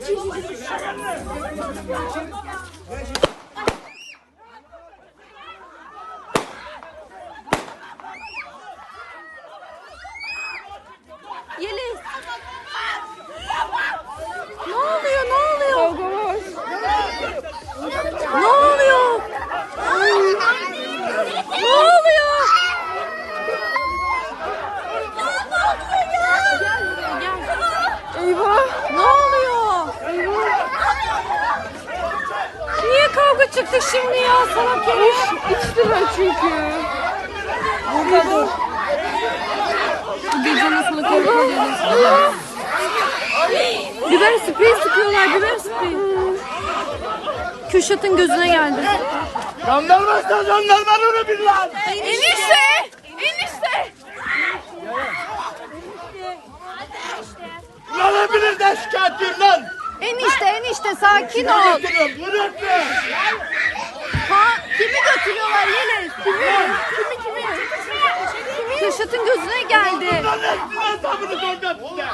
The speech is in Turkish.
Yeliz. Çıktı şimdi ya salak herif? İçtiler çünkü. Burada dur. Bu gece nasıl korkuyoruz? Biber spreyi sıkıyorlar, biber spreyi. Kürşat'ın gözüne geldi. Jandarmasına jandarmanı bil lan. Enişte! Enişte! Lan hepiniz de şikayetçiyim lan. Enişte, enişte sakin ol. Getiriyorum. Kürşat'ın gözüne geldi. Lan hepsinin hesabını soracağım size.